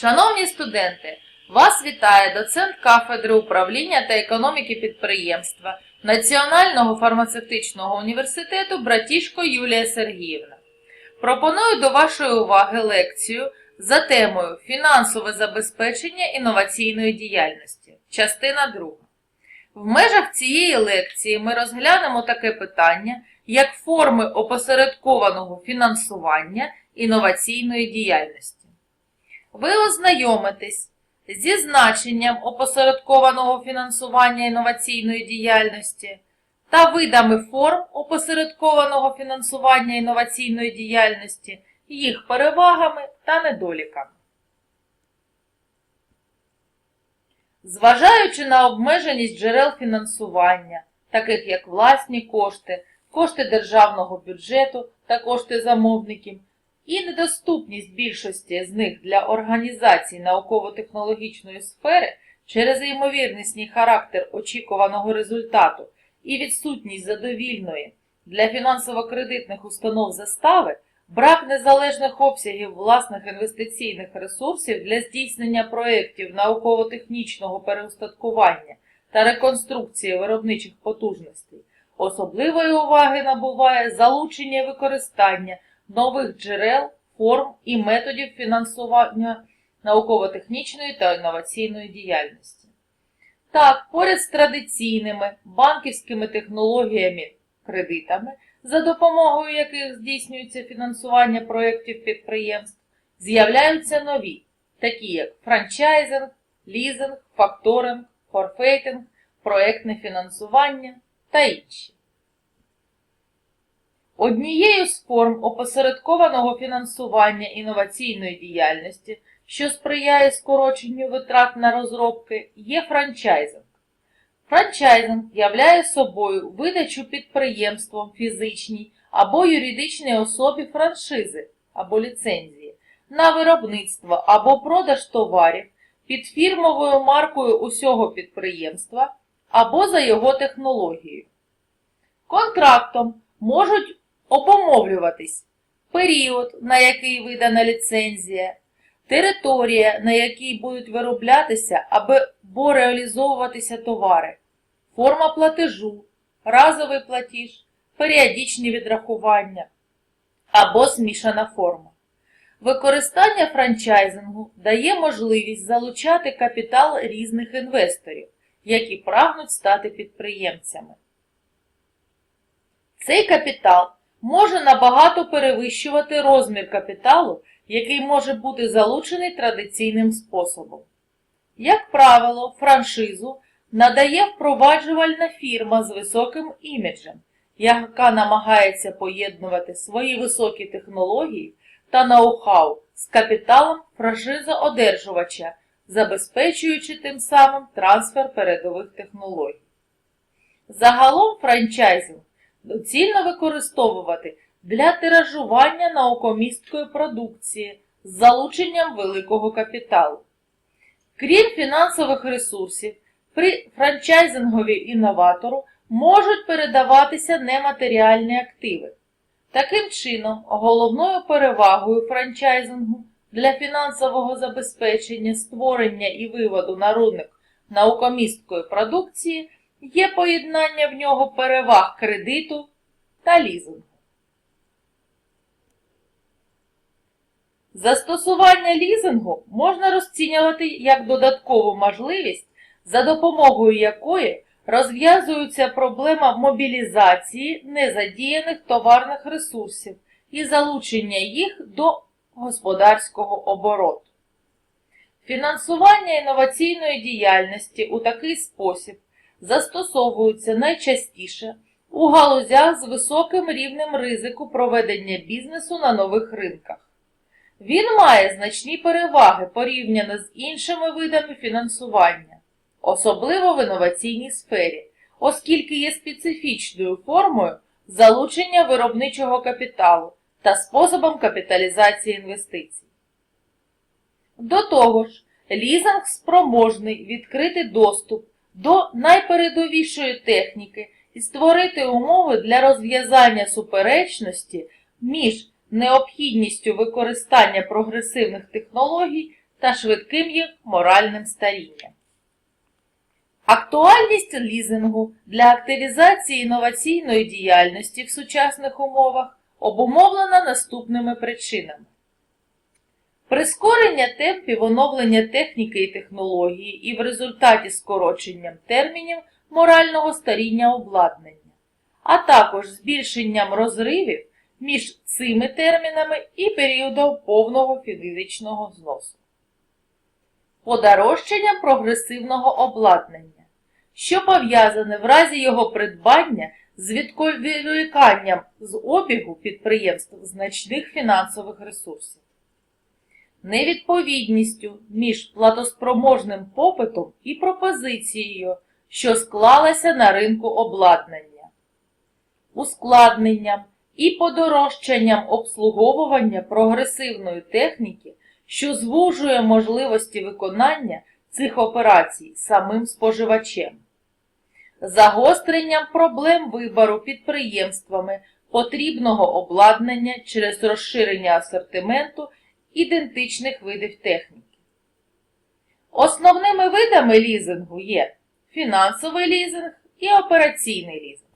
Шановні студенти, вас вітає доцент кафедри управління та економіки підприємства Національного фармацевтичного університету Братішко Юлія Сергіївна. Пропоную до вашої уваги лекцію за темою Фінансове забезпечення інноваційної діяльності. Частина 2. В межах цієї лекції ми розглянемо таке питання, як форми опосередкованого фінансування інноваційної діяльності. Ви ознайомитесь зі значенням опосередкованого фінансування інноваційної діяльності та видами форм опосередкованого фінансування інноваційної діяльності, їх перевагами та недоліками. Зважаючи на обмеженість джерел фінансування, таких як власні кошти, кошти державного бюджету та кошти замовників, і недоступність більшості з них для організацій науково-технологічної сфери через ймовірнісний характер очікуваного результату і відсутність задовільної для фінансово-кредитних установ застави, брак незалежних обсягів власних інвестиційних ресурсів для здійснення проєктів науково-технічного переустаткування та реконструкції виробничих потужностей, особливої уваги набуває залучення використання нових джерел, форм і методів фінансування науково-технічної та інноваційної діяльності. Так, поряд з традиційними банківськими технологіями, кредитами, за допомогою яких здійснюється фінансування проєктів підприємств, з'являються нові, такі як франчайзинг, лізинг, факторинг, форфейтинг, проєктне фінансування та інші. Однією з форм опосередкованого фінансування інноваційної діяльності, що сприяє скороченню витрат на розробки, є франчайзинг. Франчайзинг являє собою видачу підприємством фізичній або юридичній особі франшизи або ліцензії на виробництво або продаж товарів під фірмовою маркою усього підприємства або за його технологією. Контрактом можуть обумовлюватись період, на який видана ліцензія, територія, на якій будуть вироблятися або реалізовуватися товари, форма платежу, разовий платіж, періодичні відрахування або змішана форма. Використання франчайзингу дає можливість залучати капітал різних інвесторів, які прагнуть стати підприємцями. Цей капітал може набагато перевищувати розмір капіталу, який може бути залучений традиційним способом. Як правило, франшизу надає впроваджувальна фірма з високим іміджем, яка намагається поєднувати свої високі технології та ноу-хау з капіталом франшизоодержувача, забезпечуючи тим самим трансфер передових технологій. Загалом франчайзинг доцільно використовувати для тиражування наукомісткої продукції з залученням великого капіталу. Крім фінансових ресурсів, при франчайзингові інноватору можуть передаватися нематеріальні активи. Таким чином, головною перевагою франчайзингу для фінансового забезпечення створення і виводу на ринок наукомісткої продукції є поєднання в нього переваг кредиту та лізингу. Застосування лізингу можна розцінювати як додаткову можливість, за допомогою якої розв'язується проблема мобілізації незадіяних товарних ресурсів і залучення їх до господарського обороту. Фінансування інноваційної діяльності у такий спосіб застосовуються найчастіше у галузях з високим рівнем ризику проведення бізнесу на нових ринках. Він має значні переваги порівняно з іншими видами фінансування, особливо в інноваційній сфері, оскільки є специфічною формою залучення виробничого капіталу та способом капіталізації інвестицій. До того ж, лізинг спроможний відкрити доступ до найпередовішої техніки і створити умови для розв'язання суперечності між необхідністю використання прогресивних технологій та швидким їх моральним старінням. Актуальність лізингу для активізації інноваційної діяльності в сучасних умовах обумовлена наступними причинами. Прискорення темпів оновлення техніки і технології і в результаті скороченням термінів морального старіння обладнання, а також збільшенням розривів між цими термінами і періодом повного фізичного зносу. Подорожчання прогресивного обладнання, що пов'язане в разі його придбання з відволіканням з обігу підприємств значних фінансових ресурсів, невідповідністю між платоспроможним попитом і пропозицією, що склалася на ринку обладнання, ускладненням і подорожчанням обслуговування прогресивної техніки, що звужує можливості виконання цих операцій самим споживачем, загостренням проблем вибору підприємствами потрібного обладнання через розширення асортименту ідентичних видів техніки. Основними видами лізингу є фінансовий лізинг і операційний лізинг.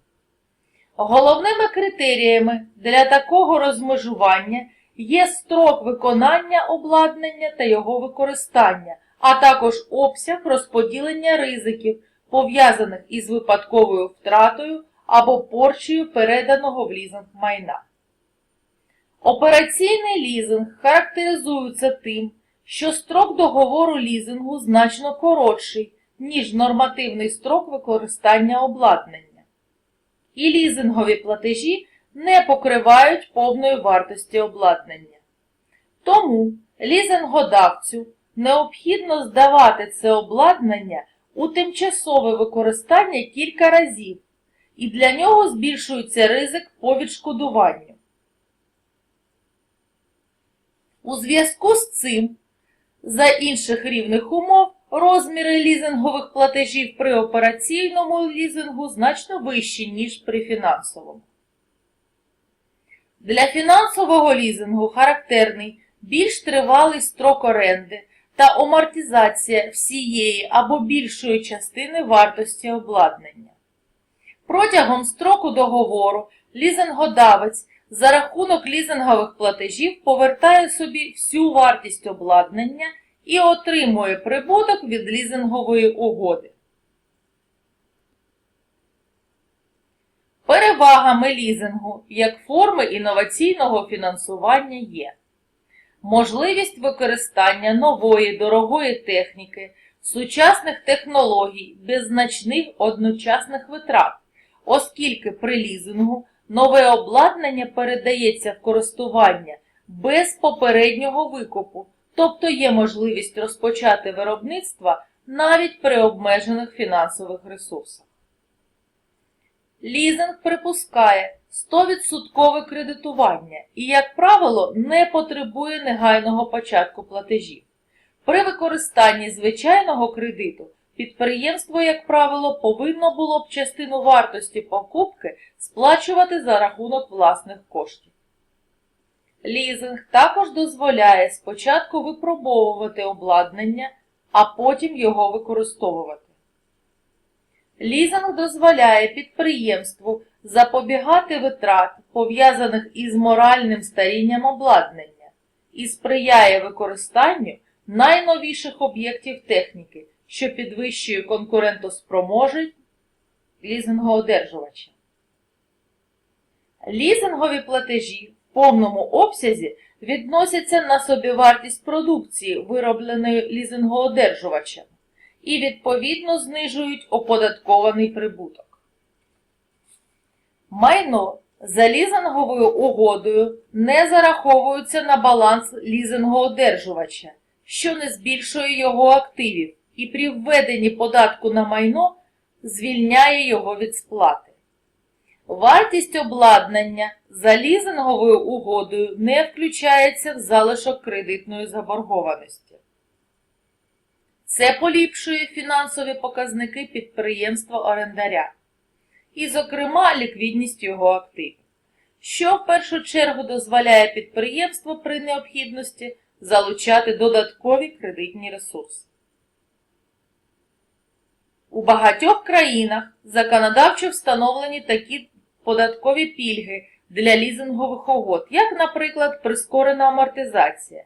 Головними критеріями для такого розмежування є строк виконання обладнання та його використання, а також обсяг розподілення ризиків, пов'язаних із випадковою втратою або порчею переданого в лізинг майна. Операційний лізинг характеризується тим, що строк договору лізингу значно коротший, ніж нормативний строк використання обладнання. І лізингові платежі не покривають повної вартості обладнання. Тому лізингодавцю необхідно здавати це обладнання у тимчасове використання кілька разів, і для нього збільшується ризик по відшкодуванню. У зв'язку з цим, за інших рівних умов, розміри лізингових платежів при операційному лізингу значно вищі, ніж при фінансовому. Для фінансового лізингу характерний більш тривалий строк оренди та амортизація всієї або більшої частини вартості обладнання. Протягом строку договору лізингодавець за рахунок лізингових платежів повертає собі всю вартість обладнання і отримує прибуток від лізингової угоди. Перевагами лізингу як форми інноваційного фінансування є можливість використання нової дорогої техніки, сучасних технологій без значних одночасних витрат, оскільки при лізингу нове обладнання передається в користування без попереднього викупу, тобто є можливість розпочати виробництво навіть при обмежених фінансових ресурсах. Лізинг припускає 100% кредитування і, як правило, не потребує негайного початку платежів. При використанні звичайного кредиту підприємство, як правило, повинно було б частину вартості покупки сплачувати за рахунок власних коштів. Лізинг також дозволяє спочатку випробовувати обладнання, а потім його використовувати. Лізинг дозволяє підприємству запобігати витрат, пов'язаних із моральним старінням обладнання, і сприяє використанню найновіших об'єктів техніки, що підвищує конкурентоспроможність лізингоодержувача. Лізингові платежі в повному обсязі відносяться на собівартість продукції, виробленої лізингоодержувачем, і відповідно знижують оподаткований прибуток. Майно за лізинговою угодою не зараховується на баланс лізингоодержувача, що не збільшує його активів і при введенні податку на майно звільняє його від сплати. Вартість обладнання за лізинговою угодою не включається в залишок кредитної заборгованості. Це поліпшує фінансові показники підприємства-орендаря і, зокрема, ліквідність його активів, що в першу чергу дозволяє підприємству при необхідності залучати додаткові кредитні ресурси. У багатьох країнах законодавчо встановлені такі податкові пільги для лізингових угод, як, наприклад, прискорена амортизація.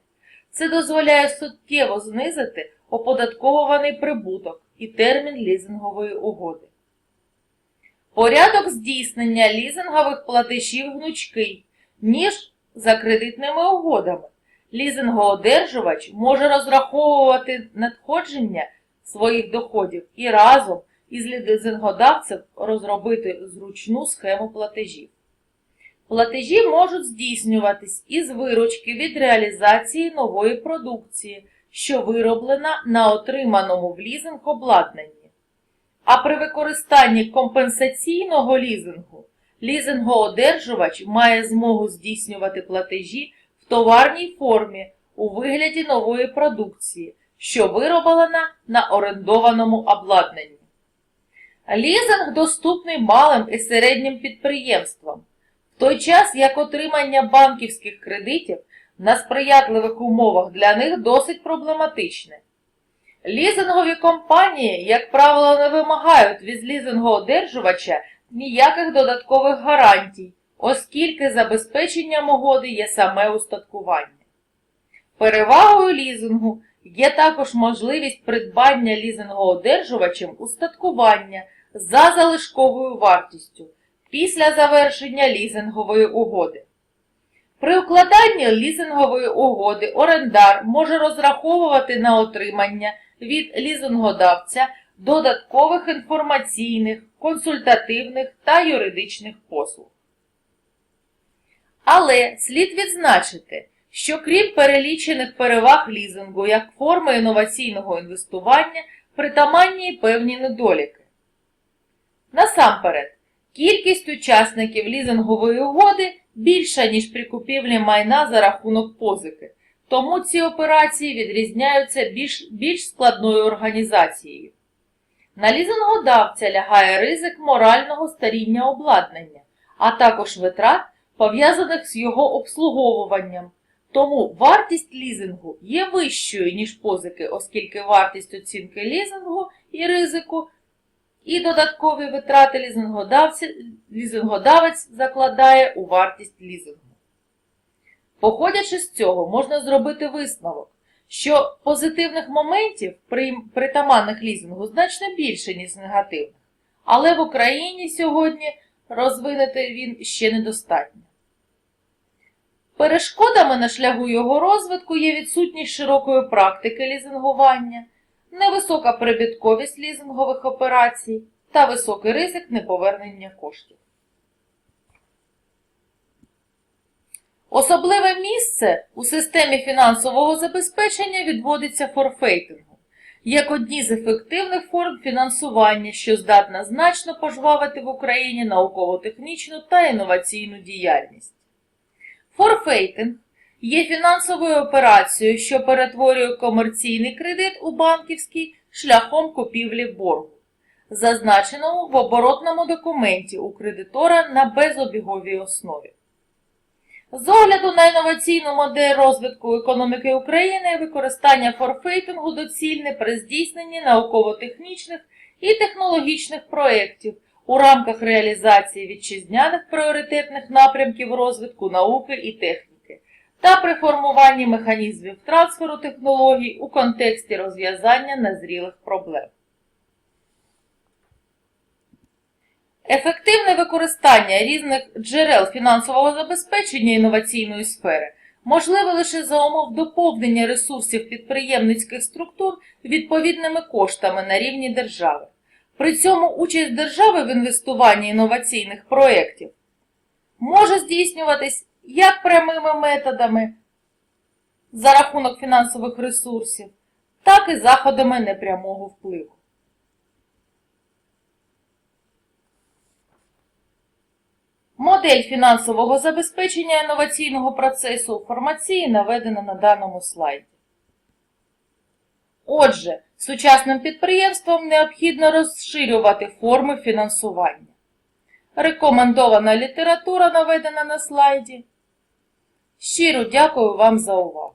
Це дозволяє суттєво знизити оподатковуваний прибуток і термін лізингової угоди. Порядок здійснення лізингових платежів гнучкий, ніж за кредитними угодами. Лізингоодержувач може розраховувати надходження своїх доходів і разом із лізингодавцем розробити зручну схему платежів. Платежі можуть здійснюватись із виручки від реалізації нової продукції, що вироблена на отриманому в лізинг обладнанні. А при використанні компенсаційного лізингу лізингоодержувач має змогу здійснювати платежі в товарній формі у вигляді нової продукції, що вироблена на орендованому обладнанні. Лізинг доступний малим і середнім підприємствам, в той час як отримання банківських кредитів на сприятливих умовах для них досить проблематичне. Лізингові компанії, як правило, не вимагають від лізингоодержувача ніяких додаткових гарантій, оскільки забезпеченням угоди є саме устаткування. Перевагою лізингу є також можливість придбання лізингоодержувачем устаткування за залишковою вартістю після завершення лізингової угоди. При укладанні лізингової угоди орендар може розраховувати на отримання від лізингодавця додаткових інформаційних, консультативних та юридичних послуг. Але слід відзначити, що крім перелічених переваг лізингу як форми інноваційного інвестування, притаманні певні недоліки. Насамперед, кількість учасників лізингової угоди більша, ніж при купівлі майна за рахунок позики, тому ці операції відрізняються більш, більш складною організацією. На лізингодавця лягає ризик морального старіння обладнання, а також витрат, пов'язаних з його обслуговуванням. Тому вартість лізингу є вищою, ніж позики, оскільки вартість оцінки лізингу і ризику і додаткові витрати лізингодавець закладає у вартість лізингу. Походячи з цього, можна зробити висновок, що позитивних моментів притаманних лізингу значно більше, ніж негативних, але в Україні сьогодні розвинути він ще недостатньо. Перешкодами на шляху його розвитку є відсутність широкої практики лізингування, невисока прибітковість лізингових операцій та високий ризик неповернення коштів. Особливе місце у системі фінансового забезпечення відводиться форфейтингу, як одні з ефективних форм фінансування, що здатна значно пожвавити в Україні науково-технічну та інноваційну діяльність. Форфейтинг є фінансовою операцією, що перетворює комерційний кредит у банківський шляхом купівлі боргу, зазначеному в оборотному документі у кредитора на безобіговій основі. З огляду на інноваційну модель розвитку економіки України, використання форфейтингу доцільне при здійсненні науково-технічних і технологічних проєктів у рамках реалізації вітчизняних пріоритетних напрямків розвитку науки і техніки та при формуванні механізмів трансферу технологій у контексті розв'язання незрілих проблем. Ефективне використання різних джерел фінансового забезпечення інноваційної сфери можливе лише за умов доповнення ресурсів підприємницьких структур відповідними коштами на рівні держави. При цьому участь держави в інвестуванні інноваційних проєктів може здійснюватись як прямими методами за рахунок фінансових ресурсів, так і заходами непрямого впливу. Модель фінансового забезпечення інноваційного процесу у фармації наведена на даному слайді. Отже, сучасним підприємствам необхідно розширювати форми фінансування. Рекомендована література наведена на слайді. Щиро дякую вам за увагу!